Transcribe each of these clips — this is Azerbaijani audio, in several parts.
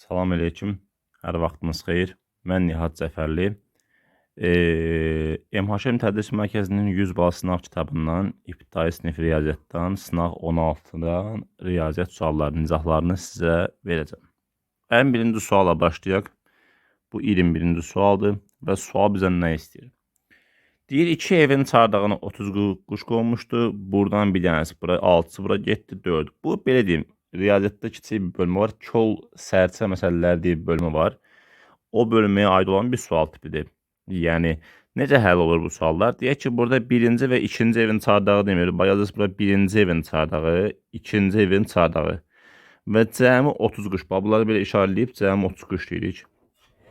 Salam əleykum. Hər vaxtınız xeyir. Mən Nihat Cəfərli. E, MHM Tədris Mərkəzinin 100 bal sınaq kitabından İbtidai sinif riyaziyyatdan sınaq 16-dan riyaziyyat suallarının izahlarını sizə verəcəm. Ən birinci suala başlayaq. Bu 21-ci sualdır və sual bizdən nə istəyir? Deyir iki evin çardağına 30 qu- quş qonmuşdu. Buradan bir dənəsi bura, 6-sı bura getdi, 4. Bu belə deyim, riyaziyyatda kiçik bir bölmə var. Kol sərçə məsələləri deyə bir bölmə var. O bölməyə aid olan bir sual tipidir. Yəni necə həll olur bu suallar? Deyək ki, burada birinci və ikinci evin çardağı demir. Bayazız bura birinci evin çardağı, ikinci evin çardağı. Və cəmi 30 quş. Bax, Bunları belə işarələyib cəmi 30 quş deyirik.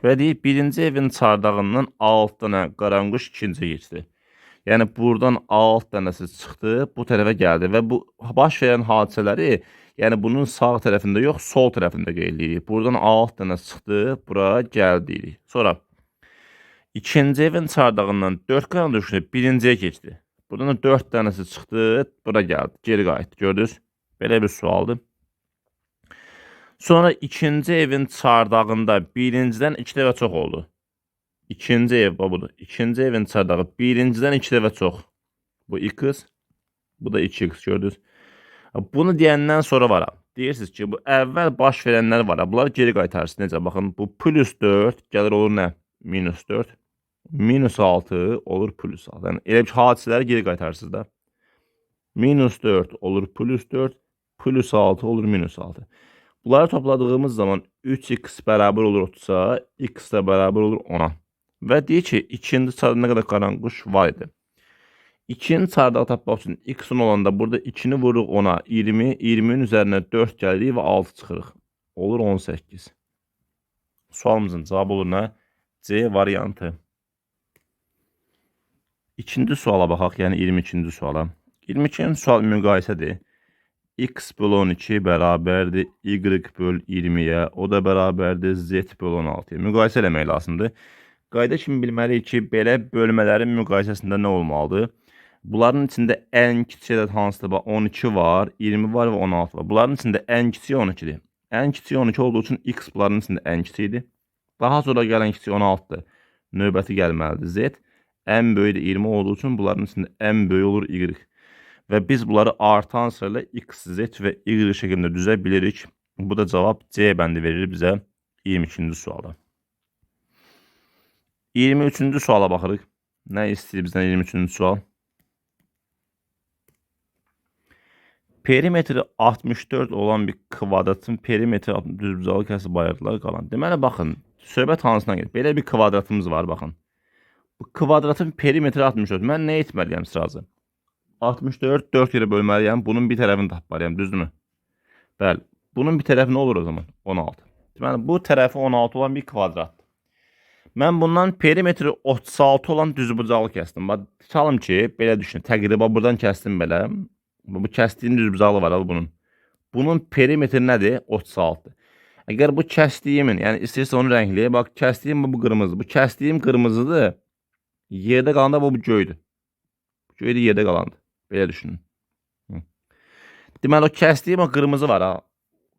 Və deyir birinci evin çardağından 6 dənə qaranquş ikinci keçdi. Yəni buradan 6 dənəsi çıxdı, bu tərəfə gəldi və bu baş verən hadisələri, yəni bunun sağ tərəfində yox, sol tərəfində qeyd edirik. Buradan 6 dənə çıxdı, bura gəldi. Sonra ikinci evin çardağından 4 qaranquş birinciyə keçdi. Buradan da 4 dənəsi çıxdı, bura gəldi, geri qayıtdı. Gördünüz? Belə bir sualdır. Sonra ikinci evin çardağında birincidən iki dəfə çox oldu. İkinci ev budur. İkinci evin çardağı birincidən iki dəfə çox. Bu x, bu da 2x gördünüz. Bunu deyəndən sonra var. Deyirsiniz ki, bu əvvəl baş verənlər var. Bunları geri qaytarırsınız. Necə? Baxın, bu plus 4 gəlir olur nə? Minus 4. Minus 6 olur plus 6. Yəni elə bir hadisələri geri qaytarırsınız da. Minus 4 olur plus 4. Plus 6 olur minus 6. Bunları topladığımız zaman 3x bərabər olur 30-a, x də bərabər olur 10-a. Və deyir ki, ikinci nə qədər qaranquş var idi. İkinci çardağı tapmaq üçün x-in olanda burada 2-ni vururuq 10-a, 20, 20-nin üzərinə 4 gəlirik və 6 çıxırıq. Olur 18. Sualımızın cavabı olur nə? C variantı. İkinci suala baxaq, yəni 22-ci suala. 22-ci sual müqayisədir. x bölü 12 bərabərdir y böl 20-yə, o da bərabərdir z böl 16-ya. Müqayisə eləmək lazımdır. Qayda kimi bilməliyik ki, belə bölmələrin müqayisəsində nə olmalıdır? Bunların içində ən kiçik ədəd hansıdır? Bax 12 var, 20 var və 16 var. Bunların içində ən kiçiyi 12-dir. Ən kiçiyi 12 olduğu üçün x bunların içində ən kiçiyidir. Daha sonra gələn kiçiyi 16-dır. Növbəti gəlməlidir z. Ən böyüyü də 20 olduğu üçün bunların içində ən böyüyü olur y. Və biz bunları artan sırayla x, z və y şəklində düzə bilirik. Bu da cavab C bəndi verir bizə 22-ci suala. 23-cü suala baxırıq. Nə istəyir bizdən 23-cü sual? Perimetri 64 olan bir kvadratın perimetri düzbucağı kəsib ayırdılar qalan. Deməli baxın, söhbət hansına gedir? Belə bir kvadratımız var baxın. Bu kvadratın perimetri 64. Mən nə etməliyəm sırası? 64 4 yerə bölməliyəm. Bunun bir tərəfini tapmalıyam, düzdürmü? Bəli. Bunun bir tərəfi nə olur o zaman? 16. Deməli bu tərəfi 16 olan bir kvadratdır. Mən bundan perimetri 36 olan düzbucaqlı kəsdim. Bax, tutalım ki, belə düşünün. Təqribən buradan kəsdim belə. Bu bu kəsdiyim düzbucaqlı var al bunun. Bunun perimetri nədir? 36. Əgər bu kəsdiyimin, yəni istəyirsə onu rəngləyək. Bax, kəsdiyim bu qırmızı. Bu kəsdiyim qırmızıdır. Yerdə qalanda bu, bu göydür. Göydür yerdə qalandı. Belə düşünün. Hı. Deməli o kəsdiyim o qırmızı var ha.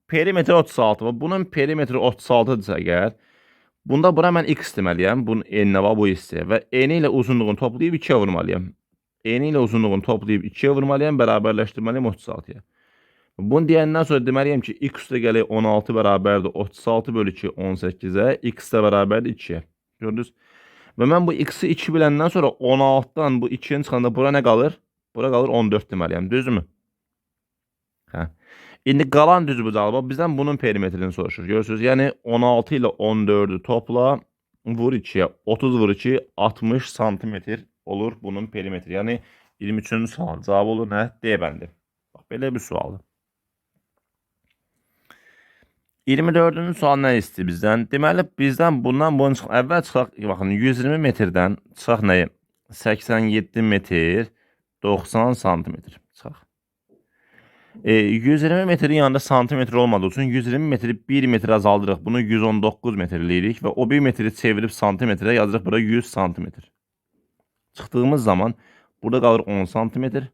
Perimetri 36 var. Bunun perimetri 36-dırsa əgər, bunda bura mən x deməliyəm. Bunun eninə var bu hissəyə və eni ilə uzunluğunu toplayıb 2-yə vurmalıyam. Eni ilə uzunluğunu toplayıb 2-yə vurmalıyam, bərabərləşdirməliyəm 36-ya. Bunu deyəndən sonra deməliyəm ki, x də gəlir 16 bərabərdir 36 bölü 2 18-ə, x də bərabərdir 2-yə. Gördünüz? Və mən bu x-i 2 biləndən sonra 16-dan bu 2-nin çıxanda bura nə qalır? Bura qalır 14 deməliyəm, düzdürmü? Hə. İndi qalan düzbucağı bax bizdən bunun perimetrini soruşur. Görürsüz? Yəni 16 ilə 14-ü topla, vur 2-yə. 30 vur 2, 60 santimetr olur bunun perimetri. Yəni 23-cü sualın cavabı olur nə? D bəndi. Bax belə bir sualdır. 24-cü sual nə istəyir bizdən? Deməli bizdən bundan bunu çıx əvvəl çıxaq, baxın 120 metrdən çıxaq nəyə? 87 metr 90 santimetr çıxaq. E, 120 metrin yanında santimetr olmadığı üçün 120 metri 1 metr azaldırıq. Bunu 119 metr eləyirik və o 1 metri çevirib santimetrə yazırıq bura 100 santimetr. Çıxdığımız zaman burada qalır 10 santimetr.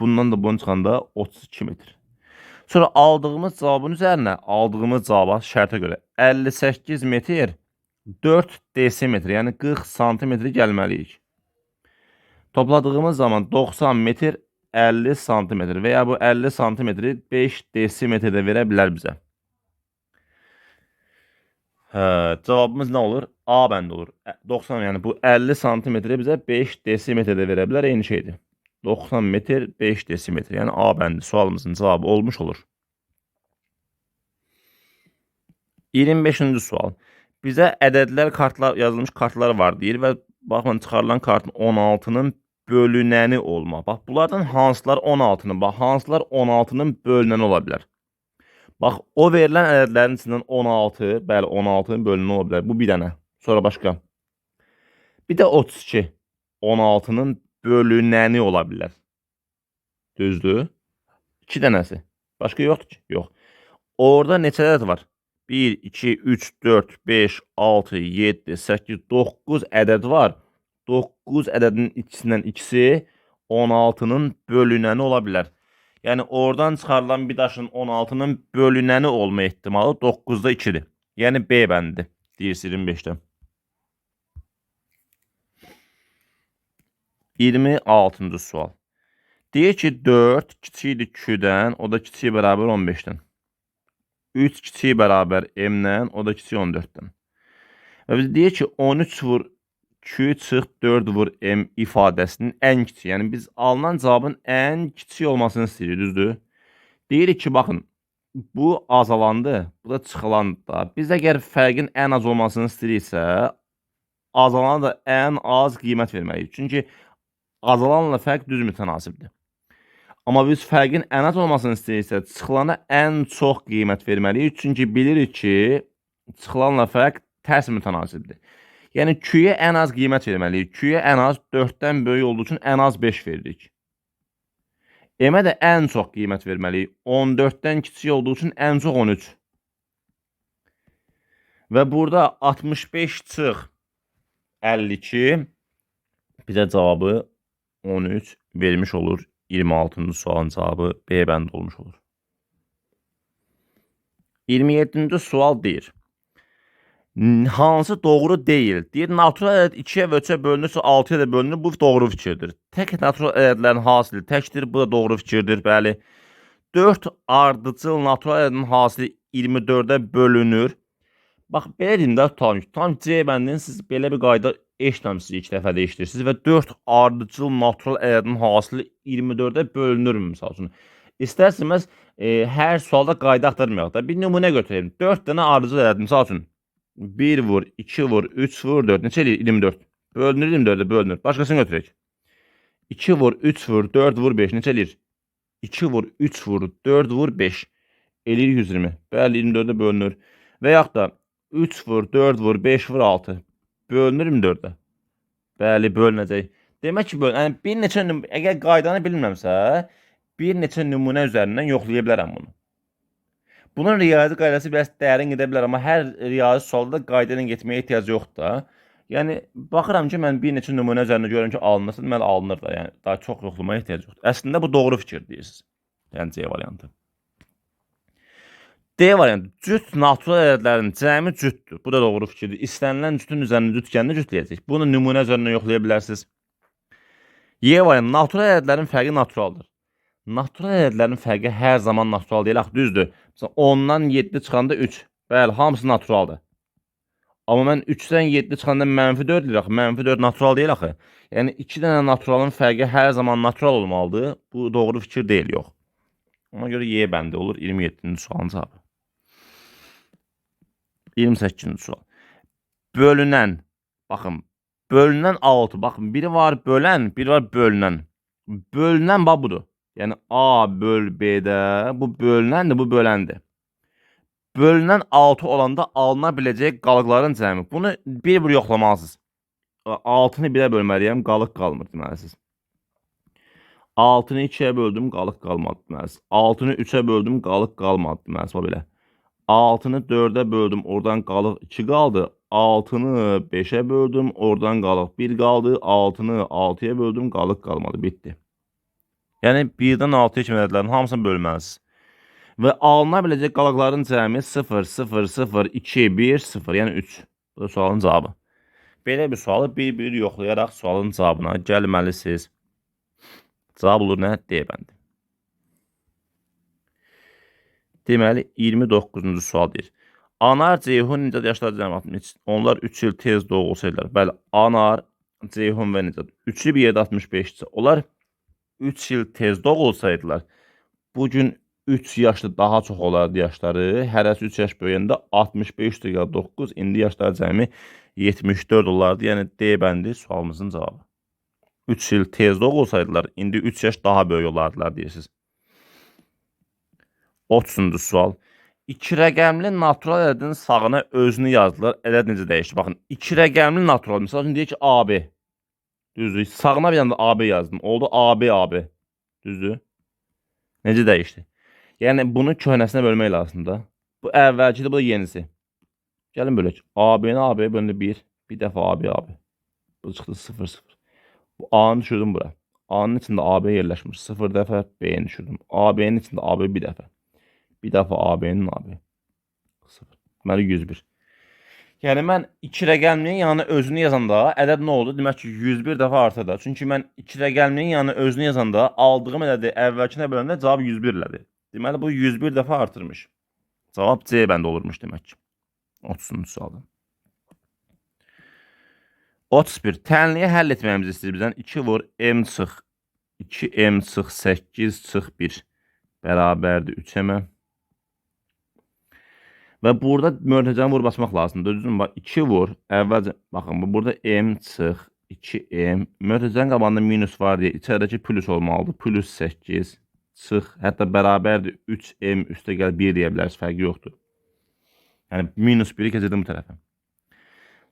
Bundan da bunu çıxanda 32 metr. Sonra aldığımız cavabın üzərinə, aldığımız cavaba şərtə görə 58 metr 4 desimetr, yəni 40 santimetr gəlməliyik. Topladığımız zaman 90 metr 50 santimetr və ya bu 50 santimetri 5 desimetrdə verə bilər bizə. Hə, cavabımız nə olur? A bəndi olur. Ə, 90 yəni bu 50 santimetri bizə 5 desimetrdə verə bilər, eyni şeydir. 90 metr 5 desimetr. Yəni A bəndi sualımızın cavabı olmuş olur. 25-ci sual. Bizə ədədlər kartlar yazılmış kartlar var deyir və baxın çıxarılan kartın 16-nın bölünəni olma. Bax bunlardan hansılar 16-nın, bax hansılar 16-nın bölünəni ola bilər. Bax o verilən ədədlərin içindən 16, bəli 16-nın bölünəni ola bilər. Bu bir dənə. Sonra başqa. Bir də 32 16-nın bölünəni ola bilər. Düzdür? 2 dənəsi. Başqa yoxdur ki? Yox. Orada neçə ədəd var? 1, 2, 3, 4, 5, 6, 7, 8, 9 ədəd var. 9 ədədinin ikisindən ikisi 16-nın bölünəni ola bilər. Yəni oradan çıxarılan bir daşın 16-nın bölünəni olma ehtimalı 9-da 2-dir. Yəni B bəndi deyirsiniz 25-də. 26-cı sual. Deyir ki 4 kiçikdir Q-dən, o da kiçik bərabər 15-dən. 3 kiçik bərabər M-dən, o da kiçik 14-dən. Və biz deyir ki 13 vur Q çıx 4 vur M ifadəsinin ən kiçik. Yəni biz alınan cavabın ən kiçik olmasını istəyirik, düzdür? Deyirik ki, baxın, bu azalandı, bu da çıxılandı da. Biz əgər fərqin ən az olmasını istəyiriksə, azalana da ən az qiymət verməliyik. Çünki azalanla fərq düz mütənasibdir. Amma biz fərqin ən az olmasını istəyirsə, çıxılana ən çox qiymət verməliyik. Çünki bilirik ki, çıxılanla fərq tərs mütənasibdir. Yəni Q-yə ən az qiymət verməliyik. Q-yə ən az 4-dən böyük olduğu üçün ən az 5 veririk. M-ə də ən çox qiymət verməliyik. 14-dən kiçik olduğu üçün ən çox 13. Və burada 65 çıx 52 bizə cavabı 13 vermiş olur. 26-cı sualın cavabı B bənd olmuş olur. 27-ci sual deyir. Hansı doğru deyil? Deyir, natural ədəd 2-yə və 3-ə bölünürsə 6-ya da bölünür. Bu doğru fikirdir. Tək natural ədədlərin hasili təkdir. Bu da doğru fikirdir, bəli. 4 ardıcıl natural ədədin hasili 24-ə bölünür. Bax, belə deyim də tutalım ki, tutalım C bəndini siz belə bir qayda eşitməmisiniz, ilk dəfə də eşitirsiniz və 4 ardıcıl natural ədədin hasili 24-ə bölünür misal üçün. İstərsiniz e, hər sualda qayda axtarmayaq da. Bir nümunə götüreyim. 4 dənə ardıcıl ədəd misal üçün 1 vur, 2 vur, 3 vur, 4 neçə eləyir? 24. Bölünür 24-ə bölünür. Başqasını götürək. 2 vur, 3 vur, 4 vur, 5 neçə eləyir? 2 vur, 3 vur, 4 vur, 5 eləyir 120. Bəli, 24-ə bölünür. Və yaxud da 3 vur, 4 vur, 5 vur, 6. Bölünür 24-ə. Bəli, bölünəcək. Demək ki, böl yəni bir neçə əgər qaydanı bilmirəmsə, bir neçə nümunə üzərindən yoxlaya bilərəm bunu. Bunun riyazi qaydası biraz dərin gedə bilər, amma hər riyazi sualda qayda ilə getməyə ehtiyac yoxdur da. Yəni baxıram ki, mən bir neçə nümunə üzərində görürəm ki, alınırsa, deməli alınır da. Yəni daha çox yoxlamaya ehtiyac yoxdur. Əslində bu doğru fikir deyirsiniz. Yəni C variantı. D variantı. Cüt natural ədədlərin cəmi cütdür. Bu da doğru fikirdir. İstənilən cütün üzərində cütkənini cütləyəcək. Bunu nümunə üzərindən yoxlaya bilərsiniz. Y variantı. Natural ədədlərin fərqi naturaldır. Natural ədədlərin fərqi hər zaman natural deyil. Axı düzdür. Məsələn 10-dan 7 çıxanda 3. Bəli, hamısı naturaldır. Amma mən 3-dən 7 çıxanda mənfi 4 deyir axı. Mənfi 4 natural deyil axı. Yəni 2 dənə naturalın fərqi hər zaman natural olmalıdır. Bu doğru fikir deyil, yox. Ona görə Y bəndi olur 27-ci sualın cavabı. 28-ci sual. Bölünən. Baxın, bölünən 6. Baxın, biri var bölən, biri var bölünən. Bölünən bax budur. Yəni A böl B-də bu bölünəndir, bu böləndir. Bölünən 6 olanda alına biləcək qalıqların cəmi. Bunu bir-bir yoxlamalısınız. 6-nı 1-ə bölməliyəm, qalıq qalmır deməlisiz. 6-nı 2-yə böldüm, qalıq qalmadı deməlisiz. 6-nı 3-ə böldüm, qalıq qalmadı deməlisiz. O belə. 6-nı 4-ə böldüm, oradan qalıq 2 qaldı. 6-nı 5-ə böldüm, oradan qalıq 1 qaldı. 6-nı 6-ya böldüm, qalıq qalmadı, bitdi. Yəni 1-dən 6-ya kimi ədədlərin hamısını bölməlisiniz. və alına biləcək qalaqların cəmi 0, 0, 0, 2, 1, 0, yəni 3. Bu sualın cavabı. Belə bir sualı bir-bir yoxlayaraq sualın cavabına gəlməlisiniz. Cavab olur nə? D bəndi. Deməli 29-cu sual deyir. Anar, Ceyhun Nicat yaşları cəmi Onlar 3 il tez doğulsaydılar. Bəli, Anar, Ceyhun və Nicat. Üçü bir yerdə 65-dir. Onlar 3 il tez doğulsaydılar, bu gün 3 yaşlı daha çox olardı yaşları. Hərəsi 3 yaş böyüyəndə 65 9, indi yaşları cəmi 74 olardı. Yəni D bəndi sualımızın cavabı. 3 il tez doğulsaydılar, indi 3 yaş daha böyük olardılar deyirsiniz. 30-cu sual. İki rəqəmli natural ədədin sağına özünü yazdılar. Ədəd necə dəyişdi? Baxın, iki rəqəmli natural. Məsəl üçün deyək ki, AB. Düzdür. Sağına bir dənə də AB yazdım. Oldu AB AB. Düzdür. Necə dəyişdi? Yəni bunu köhnəsinə bölmək lazımdır. Bu əvvəlkidir, bu da yenisi. Gəlin bölək. AB-ni AB bölündü 1. Bir dəfə AB AB. Bu çıxdı 0 0. Bu A-nı düşürdüm bura. A-nın içində AB yerləşmiş. 0 dəfə B-ni düşürdüm. AB-nin içində AB bir dəfə. Bir dəfə AB-nin AB. 0. Deməli 101. Yəni mən 2 rəqəmlinin yanına özünü yazanda ədəd nə oldu? Demək ki 101 dəfə artar da. Çünki mən 2 rəqəmlinin yanına özünü yazanda aldığım ədədi əvvəlkinə böləndə cavab 101 elədi. Deməli bu 101 dəfə artırmış. Cavab C bəndə olurmuş demək ki. 30-cu sualda. 31. Tənliyə həll etməyimizi istəyir bizdən. 2 vur m çıx 2m çıx 8 çıx 1 bərabərdir 3m. Və burada mötərizəni vur basmaq lazımdır. Düzdürmü? Bax 2 vur. Əvvəlcə baxın bu burada m çıx 2m. Mötərizənin qabağında minus var deyə içəridəki plus olmalıdır. Plus 8 çıx hətta bərabərdir 3m üstə gəl 1 deyə bilərsiniz. Fərqi yoxdur. Yəni minus 1-i keçirdim bu tərəfə.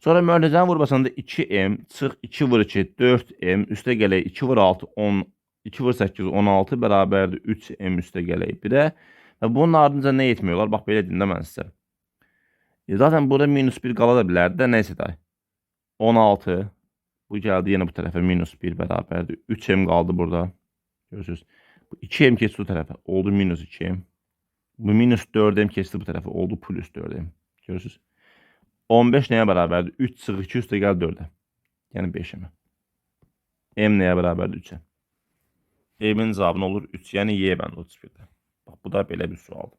Sonra mötərizənin vurmasında 2m çıx 2 vur 2 4m üstə gələk 2 vur 6 10 2 vur 8 16 bərabərdir 3m üstə gələk 1-ə. Və bunun ardınca nə etmiyorlar? Bax belə deyim də mən sizə. Zaten burada minus 1 qala da bilərdi də nəysə də. 16 bu gəldi yenə bu tərəfə minus 1 bərabərdir. 3m qaldı burada. Görürsünüz. Bu 2m keçdi bu tərəfə. Oldu minus 2m. Bu minus 4m keçdi bu tərəfə. Oldu plus 4m. Görürsünüz. 15 nəyə bərabərdir? 3 çıx 2 üstə gəl 4-ə. Yəni 5-ə. M nəyə bərabərdir? 3-ə. M-in cavabı olur? 3. Yəni Y bəndi 31-də. Bax, bu da belə bir sualdır.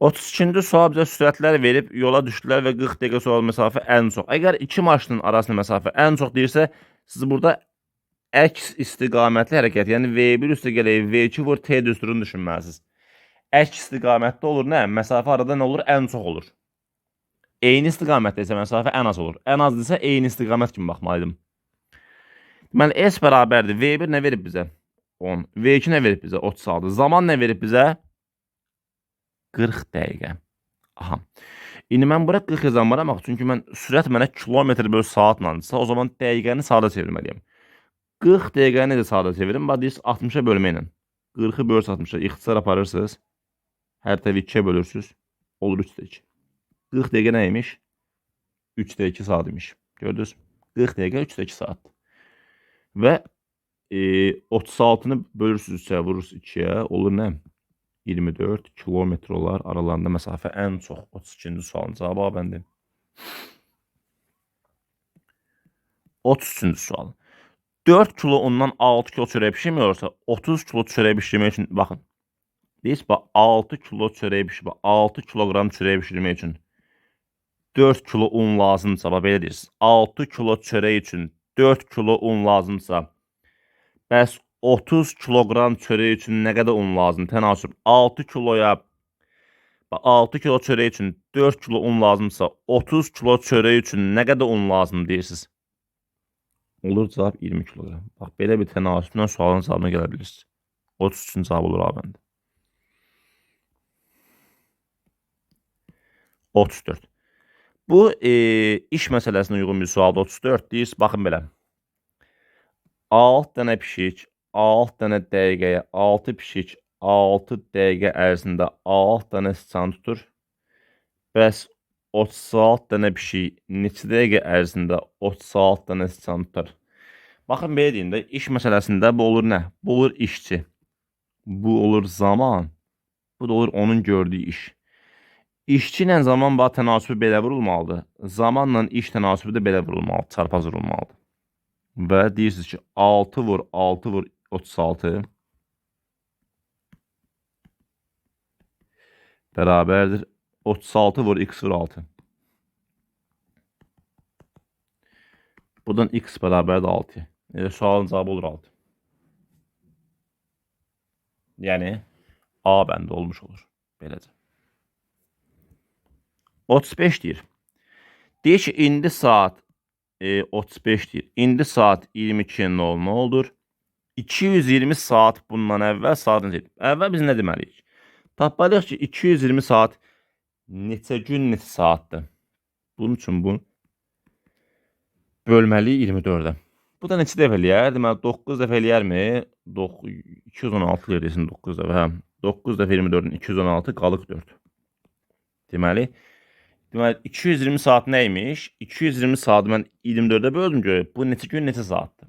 32-ci sual bizə sürətlər verib, yola düşdülər və 40 dəqiqə sonra məsafə ən çox. Əgər iki maşının arasında məsafə ən çox deyirsə, siz burada əks istiqamətli hərəkət, yəni V1 üstə gələk V2 vur T düsturunu düşünməlisiniz. Əks istiqamətdə olur nə? Məsafə arada nə olur? Ən çox olur. Eyni istiqamətdə isə məsafə ən az olur. Ən az isə eyni istiqamət kimi baxmalıydım. Deməli S bərabərdir. V1 nə verib bizə? 10. V2 nə verib bizə? 36. Zaman nə verib bizə? 40 dəqiqə. Aha. İndi mən bura 40 yazamaram axı, çünki mən sürət mənə kilometr böl saatlansa, o zaman dəqiqəni saata çevirməliyəm. 40 dəqiqəni necə saata çevirim? Bax deyirsiz 60-a bölməklə. 40-ı böl 60-a ixtisar aparırsınız. Hər tərəfi 2-yə bölürsünüz. Olur 3-də 2. 40 dəqiqə nə imiş? 3-də 2 saat imiş. Gördünüz? 40 dəqiqə 3-də 2 saatdır. Və e, 36-nı bölürsünüz 3-yə, vurursunuz 2-yə, olur nə? 24 kilometr olar aralarında məsafə ən çox 32-ci sualın cavabı bəndi. 33-cü sual. 4 kilo undan 6 kilo çörək bişirmiyorsa 30 kilo çörək bişirmək üçün baxın. Deyirsiniz bax 6 kilo çörək bişir, 6 kiloqram çörək bişirmək üçün 4 kilo un lazımsa, belə deyirsiniz. 6 kilo çörək üçün 4 kilo un lazımsa, bəs 30 kiloqram çörək üçün nə qədər un lazım? Tənasüb 6 kiloya 6 kilo çörək üçün 4 kilo un lazımsa 30 kilo çörək üçün nə qədər un lazım deyirsiniz? Olur cavab 20 kiloqram. Bax belə bir tənasüblə sualın cavabına gələ bilirsiniz. 30 üçün cavab olur abi məndə. 34. Bu e, iş məsələsinə uyğun bir sualda 34 deyir. Baxın belə. 6 dənə pişik 6 dənə dəqiqəyə 6 pişik 6 dəqiqə ərzində 6 dənə sıçan tutur. Bəs 36 dənə pişik neçə dəqiqə ərzində 36 dənə sıçan tutar? Baxın belə deyim də, iş məsələsində bu olur nə? Bu olur işçi. Bu olur zaman. Bu da olur onun gördüyü iş. İşçi ilə zaman bağ tənasibi belə vurulmalıdır. Zamanla iş tənasibi də belə vurulmalıdır, çarpaz vurulmalıdır. Və deyirsiniz ki, 6 vur 6 vur 36 bərabərdir 36 vur x vur 6. Buradan x bərabərdir 6. Yəni sualın cavabı olur 6. Yəni A bəndə olmuş olur. Beləcə. 35 deyir. Deyir ki, indi saat e, 35 deyir. İndi saat 22.00 oldur. 220 saat bundan əvvəl saat idi? Əvvəl biz nə deməliyik? Tapmalıyıq ki, 220 saat neçə gün neçə saatdır? Bunun üçün bunu bölməliyik 24-ə. Bu da neçə dəfə eləyər? Deməli 9 dəfə eləyərmi? 216 eləyirsən 9 dəfə. Hə. 9 dəfə 24-ün 216 qalıq 4. Deməli, deməli 220 saat nəymiş? 220 saatı mən 24-ə böldüm görək. Bu neçə gün, neçə saatdır?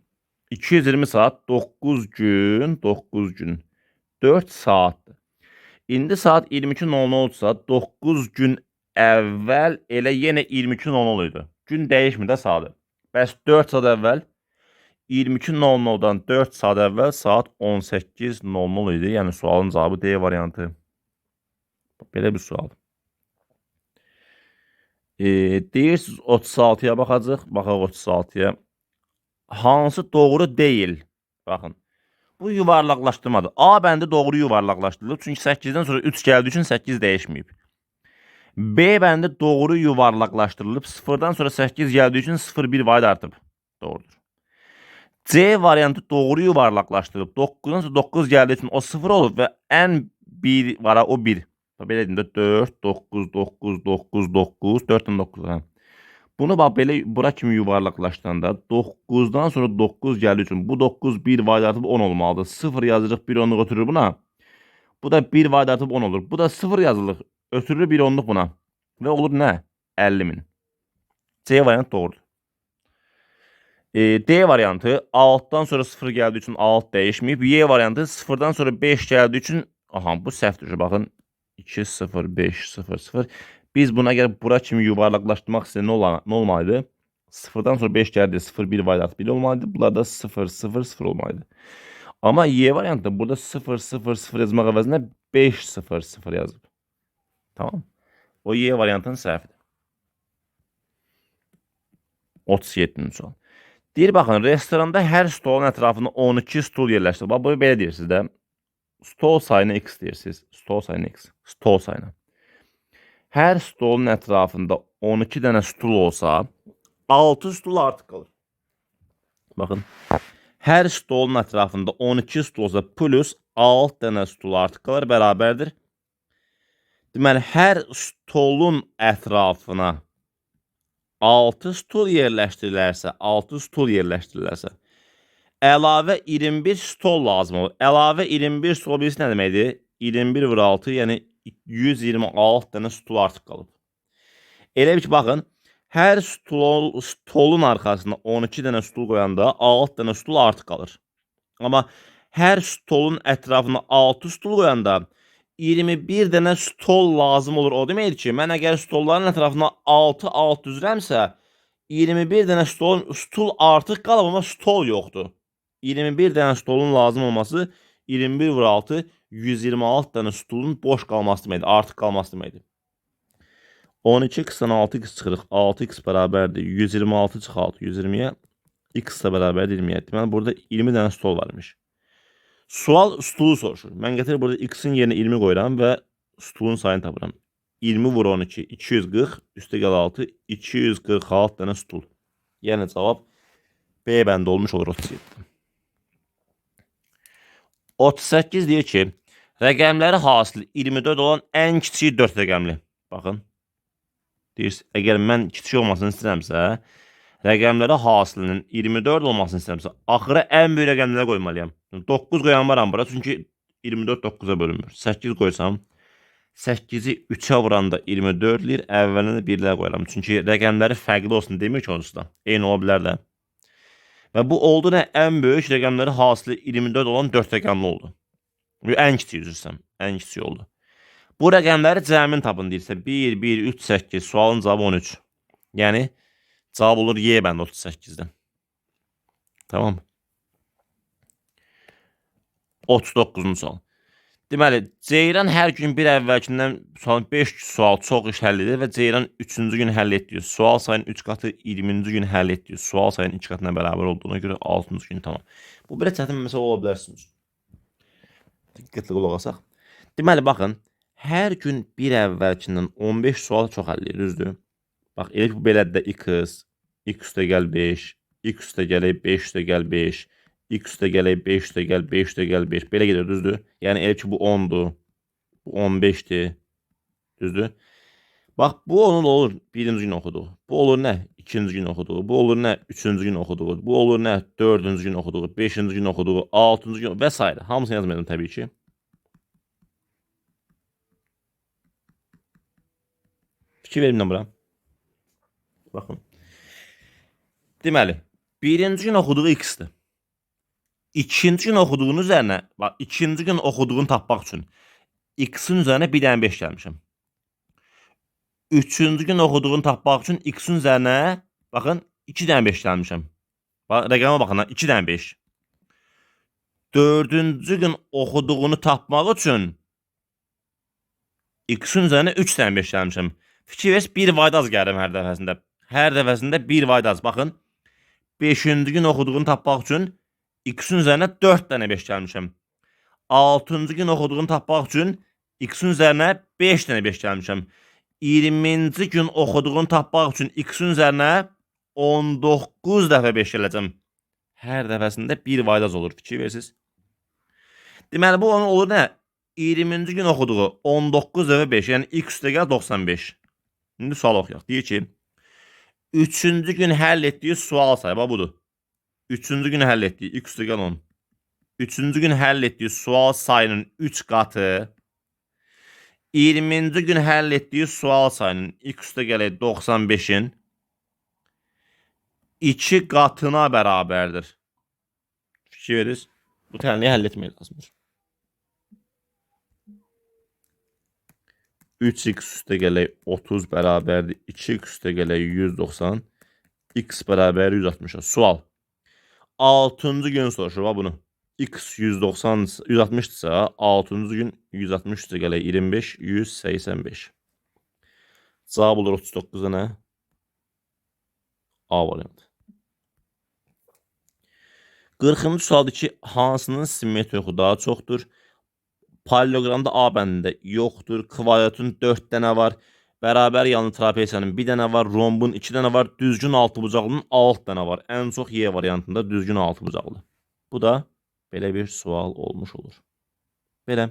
220 saat 9 gün, 9 gün 4 saatdır. İndi saat 22.00 olsa 9 gün əvvəl elə yenə 22.00 idi. Gün dəyişmir də saatı. Bəs 4 saat əvvəl 22.00-dan 4 saat əvvəl saat 18.00 idi. Yəni sualın cavabı D variantı. Belə bir sual. E, deyirsiniz 36-ya baxacaq. Baxaq 36-ya. Hansı doğru deyil? Baxın. Bu yuvarlaqlaşdırmadır. A bəndi doğru yuvarlaqlaşdırılıb. Çünki 8-dən sonra 3 gəldiyi üçün 8 dəyişməyib. B bəndi doğru yuvarlaqlaşdırılıb. 0-dan sonra 8 gəldiyi üçün 0 1 vahid artıb. Doğrudur. C variantı doğru yuvarlaqlaşdırılıb. 9-dan sonra 9 gəldiyi üçün o 0 olub və ən bir vara o 1. Belə deyim də 4 9 9 9 9 4-dən 9. Hə. Bunu bax belə bura kimi yuvarlaqlaşdıranda 9-dan sonra 9 gəldiyi üçün bu 9 1 vahid artıb 10 olmalıdır. 0 yazırıq 1 onluq ötürür buna. Bu da 1 vahid artıb 10 olur. Bu da 0 yazılır. Ötürür 1 onluq buna. Və olur nə? 50 min. C variantı doğrudur. E, D variantı 6-dan sonra 0 gəldiyi üçün 6 dəyişməyib. Y variantı 0-dan sonra 5 gəldiyi üçün aha bu səhvdir. Baxın 2 0 5 0 0 biz buna əgər bura kimi yuvarlaqlaşdırmaq istəyək nə, ola, nə olmalıdır? 0-dan sonra 5 gəldi, 0 1 variant 1 olmalıdır. Bunlar da 0 0 0 olmalıdır. Amma Y variantında burada 0 0 0 yazmaq əvəzinə 5 0 0 yazıb. Tamam. O Y variantının səhvidir. 37-ci sual. Deyir baxın, restoranda hər stolun ətrafında 12 stol yerləşdirir. Bax, bunu belə deyirsiniz də. Stol sayını x deyirsiniz. Stol sayını x. Stol sayını. Hər stolun ətrafında 12 dənə stul olsa, 6 stul artıq qalır. Baxın. Hər stolun ətrafında 12 stul olsa plus 6 dənə stul artıq qalır bərabərdir. Deməli, hər stolun ətrafına 6 stul yerləşdirilərsə, 6 stul yerləşdirilərsə, əlavə 21 stol lazım olur. Əlavə 21 stol bilirsən nə deməkdir? 21 vur 6, yəni 126 dənə stul artıq qalıb. Elə bir ki, baxın, hər stol, stolun arxasına 12 dənə stul qoyanda 6 dənə stul artıq qalır. Amma hər stolun ətrafına 6 stul qoyanda 21 dənə stol lazım olur. O deməkdir ki, mən əgər stolların ətrafına 6 6 düzürəmsə, 21 dənə stolun stul artıq qalıb, amma stol yoxdur. 21 dənə stolun lazım olması 21 vur 6 126 dənə stulun boş qalması deməkdir, artıq qalması deməkdir. 12 x-dan 6x çıxırıq. 6x bərabərdir 126 çıx 6 120-yə x də bərabərdir 20-yə. Deməli burada 20 dənə stol varmış. Sual stulu soruşur. Mən gətirib burada x-in yerinə 20 qoyuram və stulun sayını tapıram. 20 vur 12 240 üstə gəl 6 246 dənə stul. Yəni cavab B bəndə olmuş olur 37. 38 deyir ki, rəqəmləri hasil 24 olan ən kiçik 4 rəqəmli. Baxın. Deyirsiniz, əgər mən kiçik olmasını istəyirəmsə, rəqəmləri hasilinin 24 olmasını istəyirəmsə, axıra ən böyük rəqəmləri qoymalıyam. 9 qoyan varam bura, çünki 24 9-a bölünmür. 8 qoysam, 8-i 3-ə vuranda 24 lir, əvvəlinə 1-lər qoyaram. Çünki rəqəmləri fərqli olsun demir ki, onsuz da. Eyni ola bilər də. Və bu oldu nə ən böyük rəqəmləri hasili 24 olan 4 rəqəmli oldu. Ən kiçik üzürsəm, ən kiçik oldu. Bu rəqəmləri cəmin tapın deyirsə 1, 1, 3, 8. Sualın cavabı 13. Yəni cavab olur Y bəndi 38-dən. Tamam. 39-cu sual. Deməli, Ceyran hər gün bir əvvəlkindən sualın 5 sual çox iş həll edir və Ceyran 3-cü gün həll etdiyi sual sayının 3 qatı 20-ci gün həll etdiyi sual sayının 2 qatına bərabər olduğuna görə 6-cı gün tamam. Bu belə çətin məsələ ola bilərsiniz. Diqqətli qulaq asaq. Deməli, baxın, hər gün bir əvvəlkindən 15 sual çox həll edir, düzdür? Bax, elə bu belədir də x, x üstə gəl 5, x üstə gələk 5 üstə gəl 5, x üstə gələk 5 üstə gəl 5 üstə gəl 5. Belə gedir, düzdür? Yəni elə ki, bu 10-dur, bu 15-dir, düzdür? Bax, bu onun olur birinci gün oxuduq. Bu olur nə? İkinci gün oxuduq. Bu olur nə? Üçüncü gün oxuduq. Bu olur nə? Dördüncü gün oxuduq. Beşinci gün oxuduq. Altıncı gün və s. Hamısını yazmayacağım təbii ki. Fikir verin bura. Baxın. Deməli, birinci gün oxuduğu x-dir. İkinci gün oxuduğun üzərinə, bax, ikinci gün oxuduğunu tapmaq üçün x-in üzərinə 1 dənə 5 gəlmişəm. Üçüncü gün oxuduğunu tapmaq üçün x-in üzərinə, baxın, 2 dənə 5 gəlmişəm. Bax, rəqəmə baxın, 2 dənə 5. Dördüncü gün oxuduğunu tapmaq üçün x-in üzərinə 3 dənə 5 gəlmişəm. Fikir vers, bir vaydaz gəlirəm hər dəfəsində. Hər dəfəsində bir vaydaz. Baxın, 5-ci gün oxuduğunu tapmaq üçün x-in üzərinə 4 dənə 5 gəlmişəm. 6-cı gün oxuduğunu tapmaq üçün x-in üzərinə 5 dənə 5 gəlmişəm. 20-ci gün oxuduğunu tapmaq üçün x-in üzərinə 19 dəfə 5 gələcəm. Hər dəfəsində bir vaydaz olur. Fikir versiniz. Deməli, bu onun olur nə? 20-ci gün oxuduğu 19 dəfə 5, yəni x üstə gəl 95. İndi sual oxuyaq. Deyir ki, Üçüncü gün həll etdiyi sual sayı budur. Üçüncü gün həll etdiyi x gəl 10. Üçüncü gün həll etdiyi sual sayının 3 qatı 20-ci gün həll etdiyi sual sayının x gələk 95-in 2 qatına bərabərdir. Fikir verirsiniz? Bu tənliyi həll etmək lazımdır. 3x üstə gələk 30 bərabərdir. 2x üstə gələk 190. x bərabər 160. Sual. 6-cı gün soruşur bax bunu. x 190 160-dırsa, 6-cı gün 160 üstə gələk 25 185. Cavab olur 39-a nə? A variantı. 40-cı sualdır ki, hansının simmetri oxu daha çoxdur? Paralelogramda A bəndində yoxdur. Kvadratın 4 dənə var. Bərabər yanlı trapesiyanın 1 dənə var. Rombun 2 dənə var. Düzgün altıbucaqlının 6 dənə var. Ən çox Y variantında düzgün altıbucaqlı. Bu da belə bir sual olmuş olur. Belə.